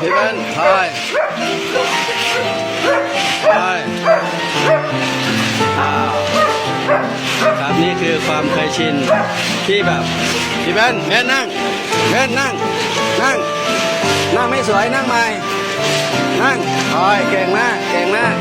พี่เบนถอยถอยอ้าวครับนี่คือความเคยชินที่แบบพี่เบนเบนนั่งเบนนั่ง นั่ง นั่งไม่สวยนั่งใหม่ นั่งทอยเก่งมาก เก่งมาก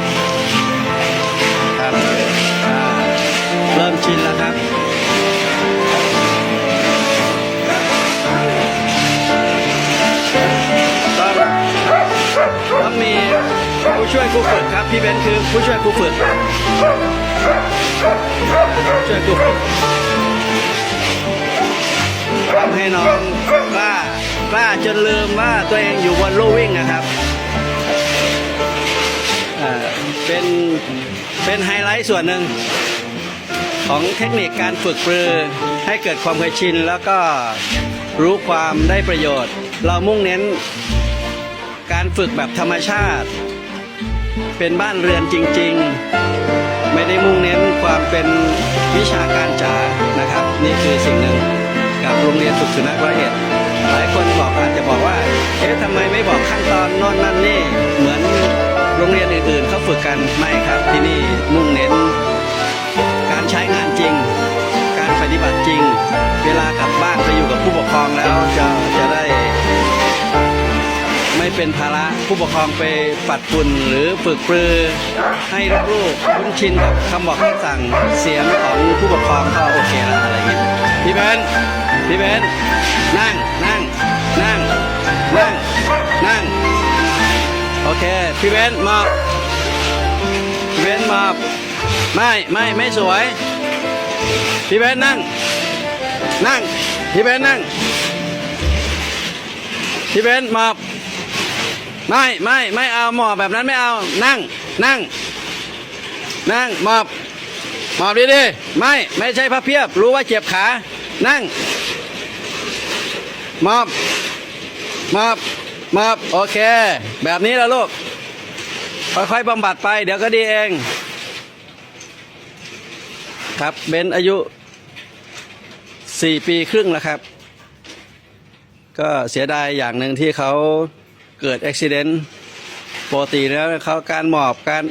ช่วยครูฝึกครับ พี่เบนคือผู้ช่วยครูฝึก ช่วยครูฝึกทำให้น้องกล้ากล้าจนลืมว่าตัวเองอยู่บนลู่วิ่งนะครับอ่าเป็นเป็นไฮไลท์ส่วนหนึ่งของเทคนิคการฝึกปรือให้เกิดความเคยชิน แล้วก็รู้ความได้ประโยชน์ เรามุ่งเน้นการฝึกแบบธรรมชาติ เป็นบ้านเรือนจริง ๆ ไม่ได้มุ่งเน้นความเป็นวิชาการจ๋านะครับ นี่คือสิ่งหนึ่งกับโรงเรียนฝึกสุนัขร้อยเอ็ดหลายคนบอกอาจจะบอกว่าเอ๊ะทำไมไม่บอกขั้นตอนนอนนั่นนี่เหมือนโรงเรียนอื่นๆเขาฝึกกันไม่ครับที่นี่มุ่งเน้น เป็นภาระผู้ปกครองไปปัดฝุ่นหรือฝึกปรือ ให้ลูกๆคุ้นชินกับคำบอกคำสั่งเสียงของผู้ปกครองก็โอเคแล้วอะไรเงี้ยพี่เบนพี่เบนนั่งนั่งนั่งนั่งนั่งโอเคพี่เบนมอบพี่เบนมอบไม่ไม่ไม่สวยพี่เบนนั่ง นั่งพี่เบนนั่งพี่เบนมอบ ไม่ไม่ไม่เอาหมอบแบบนั้นไม่เอานั่งนั่ง นั่งหมอบหมอบดีๆไม่ไม่ใช่พับเพียบ รู้ว่าเจ็บขา นั่งหมอบหมอบหมอบโอเค แบบนี้แล้วลูกค่อยๆบำบัดไป เดี๋ยวก็ดีเอง ครับเบนอายุสี่ปีครึ่งแล้วครับ ก็เสียดายอย่างหนึ่งที่เขา เกิดอุบิเหตุปกติแล้วเขาการหมอบการ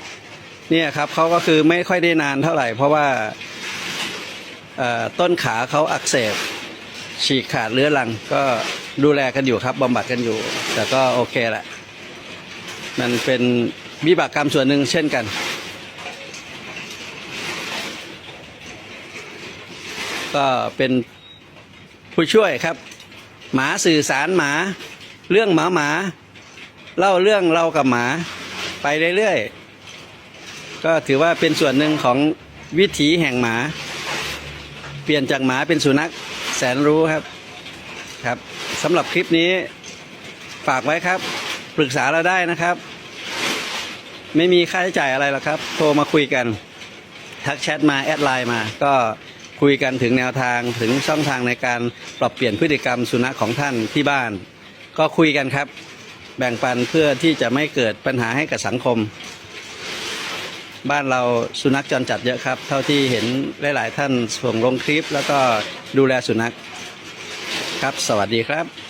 เนี่ยครับเขาก็คือไม่ค่อยได้นานเท่าไหร่ เพราะว่าต้นขาเขาอักเสบฉีกขาดเรื้อรังก็ดูแลกันอยู่ครับบำบัดกันอยู่ แต่ก็โอเคแหละ มันเป็นวิบากกรรมส่วนหนึ่งเช่นกัน ก็เป็นผู้ช่วยครับ หมาสื่อสารหมา เรื่องหมาหมา เล่าเรื่องเรากับหมาไปเรื่อยๆ ก็ถือว่าเป็นส่วนหนึ่งของวิถีแห่งหมา เปลี่ยนจากหมาเป็นสุนัขแสนรู้ครับครับสำหรับคลิปนี้ฝากไว้ครับ ปรึกษาเราได้นะครับ ไม่มีค่าใช้จ่ายอะไรหรอกครับ โทรมาคุยกัน ทักแชทมาแอดไลน์มา ก็คุยกันถึงแนวทางถึงช่องทางในการปรับเปลี่ยนพฤติกรรมสุนัขของท่านที่บ้าน ก็คุยกันครับ แบ่งปันเพื่อที่จะไม่เกิดปัญหาให้กับสังคม บ้านเราสุนัขจรจัดเยอะครับ เท่าที่เห็นหลาย ๆ ท่านส่งลงคลิป แล้วก็ดูแลสุนัขครับ สวัสดีครับ